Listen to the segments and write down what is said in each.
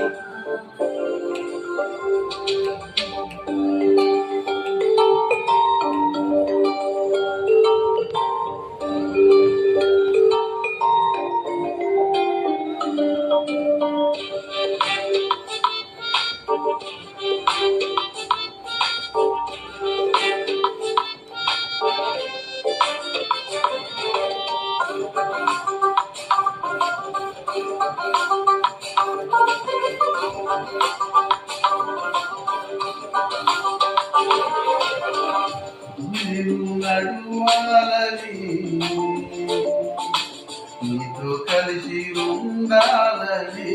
నేను నడువాలని నీతో కలిసి ఉండాలని.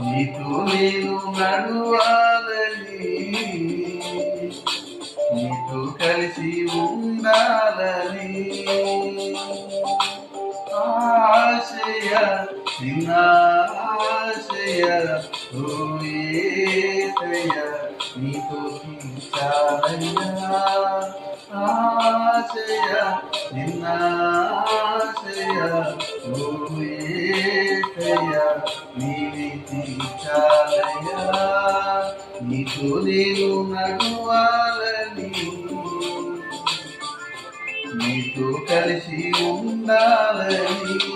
నీతో నేను నడువాలని. నీతో కలిసి ఉండాలని. ఆశయ చిన్న ఆశయ ఓ ఏసయ్య నీతో ఆశయ చిన్న ఆశయ నీవి తీర్చాలయ్యా నీతో నేను నడువాలని నీతో కలిసి ఉండాలని.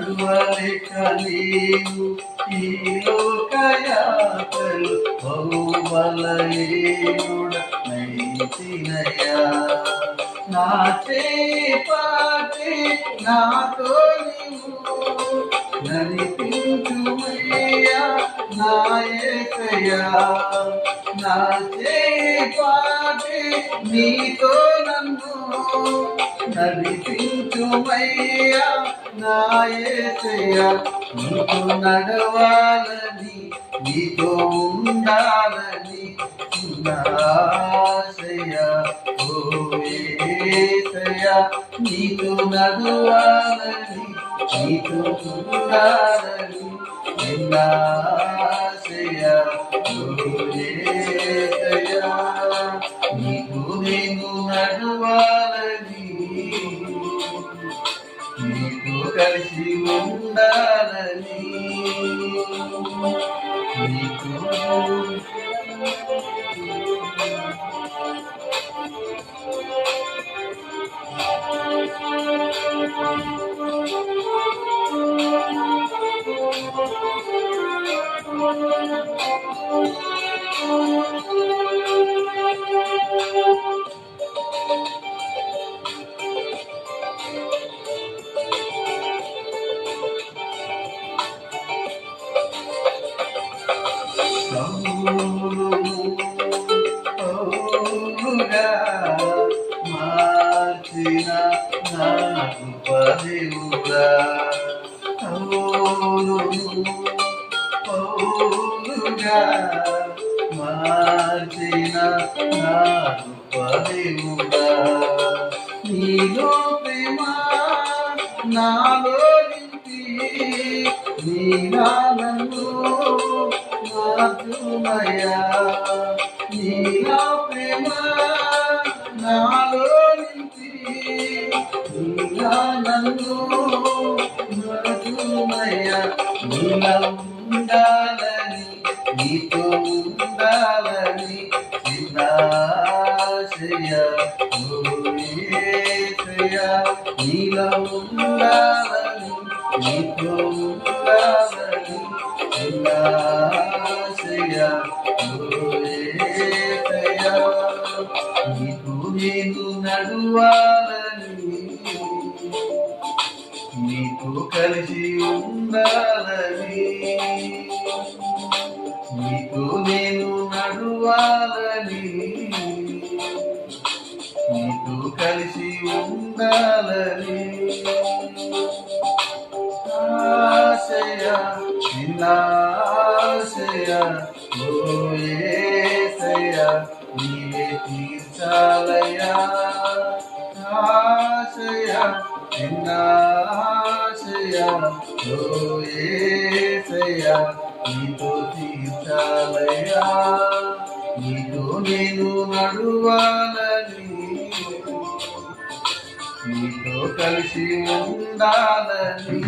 నడువలేక నీవు ఈ లోకయాతలు బహుబలయుడ నాటే పాటే నాతో నీవు నడిపించుమయ్యా నాయకయ్యా నా పాటి నీతో నన్ను నడిపించుమయ్యా నాయకయ్యా నీకు నడవాలని నీతో ఉండాలని నీతో నడవాలని నీతో ఉండాలని నిన్నా పౌరుగా పౌరుగా మార్చిన నాకు పదివుగా నీలో ప్రేమ నాలో నింపి ఉండాలని నీతో ఉండాలని చిన్నాశయ నీలో ఉండాలని నీతో ఉండాలని చిన్నాశయ నీకు నేను నడువాలని నీకు కలిసి ఉండాలి నీతో నేను నడువాలని. నీతో కలిసి ఉండాలని. ఆశయ నిన్నాశయ ఓ నీవే తీర్చాలయ్యా. ఆశయ నిన్నాశయ ఓ నీతో తీర్చాలయ్యా నీతో నేను నడువాలని. నీతో కలిసి ఉండాలని.